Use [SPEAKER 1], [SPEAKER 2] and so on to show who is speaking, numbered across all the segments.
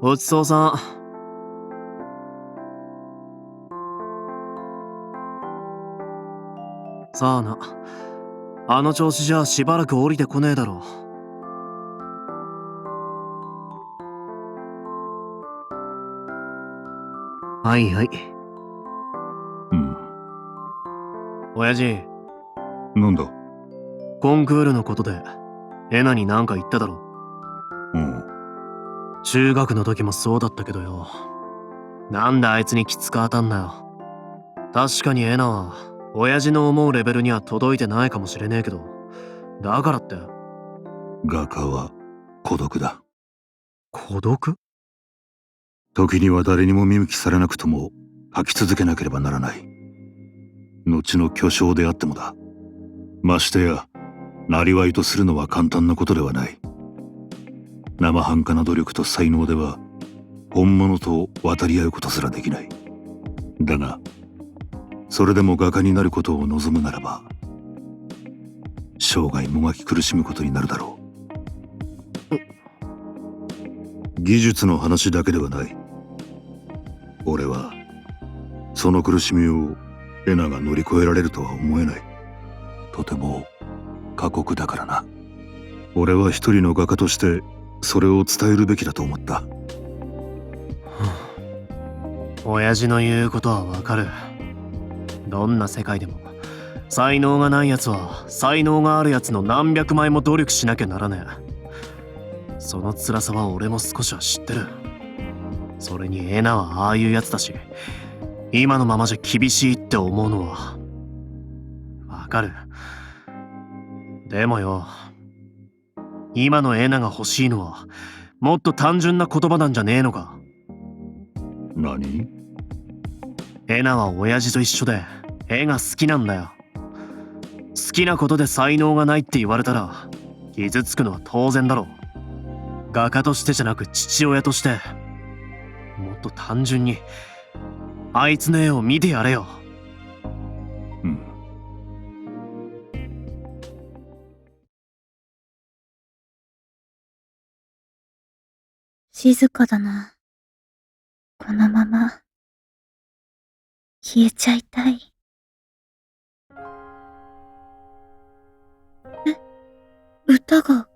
[SPEAKER 1] ごちそうさん。さあな。あの調子じゃしばらく降りてこねえだろはいはい。
[SPEAKER 2] うん。
[SPEAKER 1] 親父、
[SPEAKER 2] なんだ？
[SPEAKER 1] コンクールのことで、エナになんか言っただろ。
[SPEAKER 2] うん。
[SPEAKER 1] 中学の時もそうだったけどよ。なんであいつにきつく当たんだよ。確かにエナは、親父の思うレベルには届いてないかもしれねえけど、だからって、
[SPEAKER 2] 画家は孤独だ。
[SPEAKER 1] 孤独？
[SPEAKER 2] 時には誰にも見向きされなくとも書き続けなければならない。後の巨匠であってもだ。ましてや、なりわいとするのは簡単なことではない。生半可な努力と才能では、本物と渡り合うことすらできない。だが、それでも画家になることを望むならば、生涯もがき苦しむことになるだろう。技術の話だけではない。俺は、その苦しみをエナが乗り越えられるとは思えない。とても過酷だからな。俺は一人の画家としてそれを伝えるべきだと思った。
[SPEAKER 1] 親父の言うことはわかる。どんな世界でも、才能がない奴は才能がある奴の何百倍も努力しなきゃならねえ。その辛さは俺も少しは知ってる。それにエナはああいう奴だし、今のままじゃ厳しいって思うのは、わかる。でもよ、今のエナが欲しいのは、もっと単純な言葉なんじゃねえのか。
[SPEAKER 2] 何？
[SPEAKER 1] エナは親父と一緒で絵が好きなんだよ。好きなことで才能がないって言われたら傷つくのは当然だろう。画家としてじゃなく父親としてもっと単純にあいつの絵を見てやれよ
[SPEAKER 3] 静かだな。このまま、消えちゃいたい。え、歌が、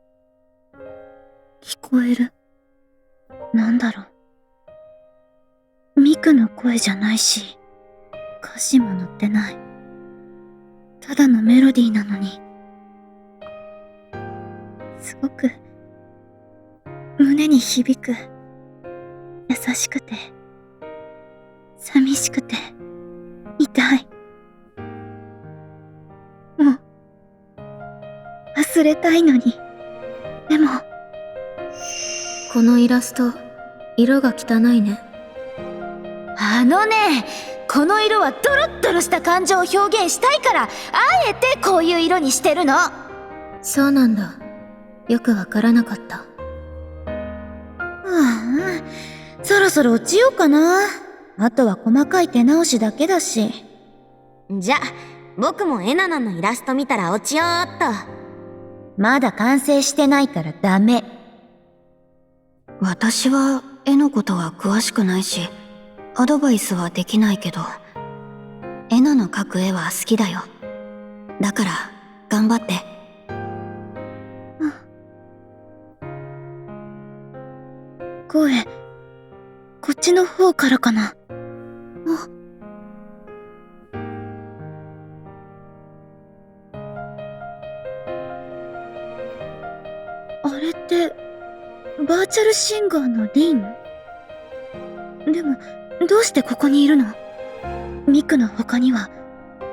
[SPEAKER 3] 聞こえる。なんだろう。ミクの声じゃないし、歌詞も載ってない。ただのメロディーなのに。すごく、胸に響く。優しくて、寂しくて、痛い。もう、忘れたいのに。でも、
[SPEAKER 4] このイラスト、色が汚いね。
[SPEAKER 5] あのね、この色はドロッドロした感情を表現したいから、あえてこういう色にしてるの。
[SPEAKER 4] そうなんだ。よくわからなかった。
[SPEAKER 5] そろ落ちようかな。あとは細かい手直しだけだし。
[SPEAKER 6] じゃ、僕もエナナのイラスト見たら落ちよーっと。
[SPEAKER 5] まだ完成してないからダメ。
[SPEAKER 4] 私は絵のことは詳しくないし、アドバイスはできないけど、エナの描く絵は好きだよ。だから、頑張って。
[SPEAKER 3] 声、こっちの方からかな。あ。あれって、バーチャルシンガーのリン？でも、どうしてここにいるの？ミクの他には、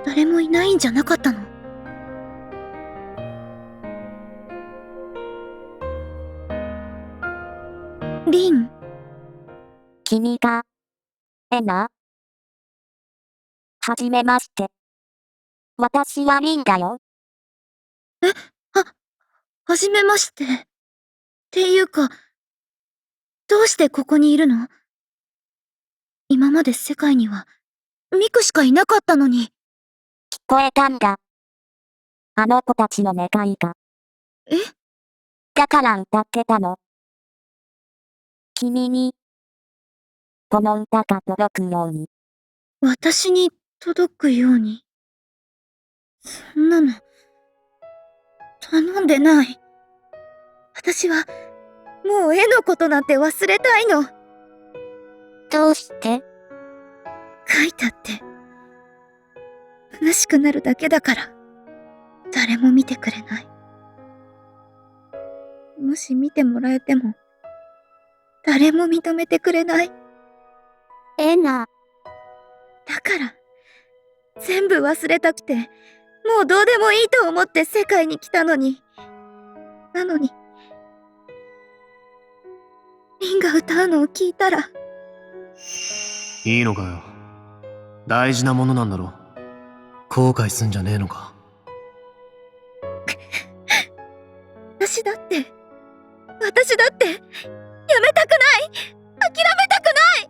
[SPEAKER 3] 誰もいないんじゃなかったの？リン、
[SPEAKER 6] 君が、エナはじめまして。私はリンだよ。
[SPEAKER 3] はじめまして。っていうか、どうしてここにいるの？今まで世界には、ミクしかいなかったのに。
[SPEAKER 6] 聞こえたんだ。あの子たちの願いが。
[SPEAKER 3] え？
[SPEAKER 6] だから歌ってたの。君に
[SPEAKER 7] この歌が届くように。
[SPEAKER 3] 私に届くように？そんなの、頼んでない。私は、もう絵のことなんて忘れたいの。
[SPEAKER 7] どうして？
[SPEAKER 3] 書いたって、虚しくなるだけだから、誰も見てくれない。もし見てもらえても、誰も認めてくれない。
[SPEAKER 7] エナ、
[SPEAKER 3] だから、全部忘れたくて、もうどうでもいいと思って世界に来たのに。なのに、リンが歌うのを聞いたら、
[SPEAKER 1] いいのかよ。大事なものなんだろ後悔すんじゃねえのか。
[SPEAKER 3] 私だって、私だって、やめたくない。諦めたくない。だ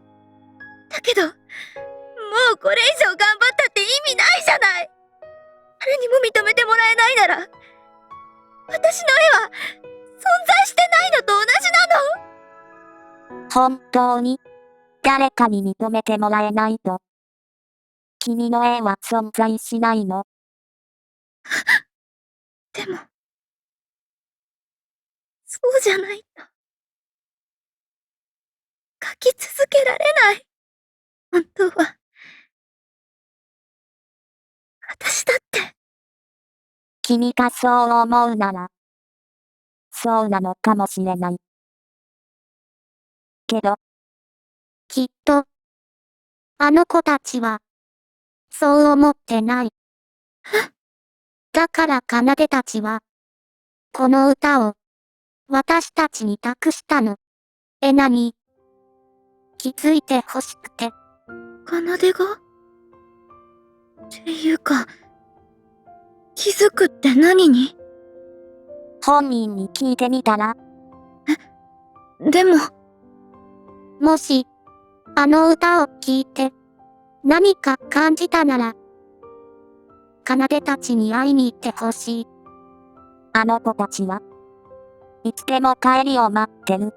[SPEAKER 3] けど、もうこれ以上頑張ったって意味ないじゃない誰にも認めてもらえないなら、私の絵は存在してないのと同じなの
[SPEAKER 7] 本当に誰かに認めてもらえないと。君の絵は存在しないの。
[SPEAKER 3] でも、そうじゃないと。書き続けられない。本当は。私だって、
[SPEAKER 7] 君がそう思うなら、そうなのかもしれない。けど、きっと、あの子たちは、そう思ってない。だから奏たちは、この歌を、私たちに託したの。エナに、気づいてほしくて。
[SPEAKER 3] 奏が？っていうか、気づくって何に？
[SPEAKER 7] 本人に聞いてみたら、
[SPEAKER 3] でも、
[SPEAKER 7] もし、あの歌を聴いて、何か感じたなら、奏たちに会いに行ってほしい。あの子たちは、いつでも帰りを待ってる。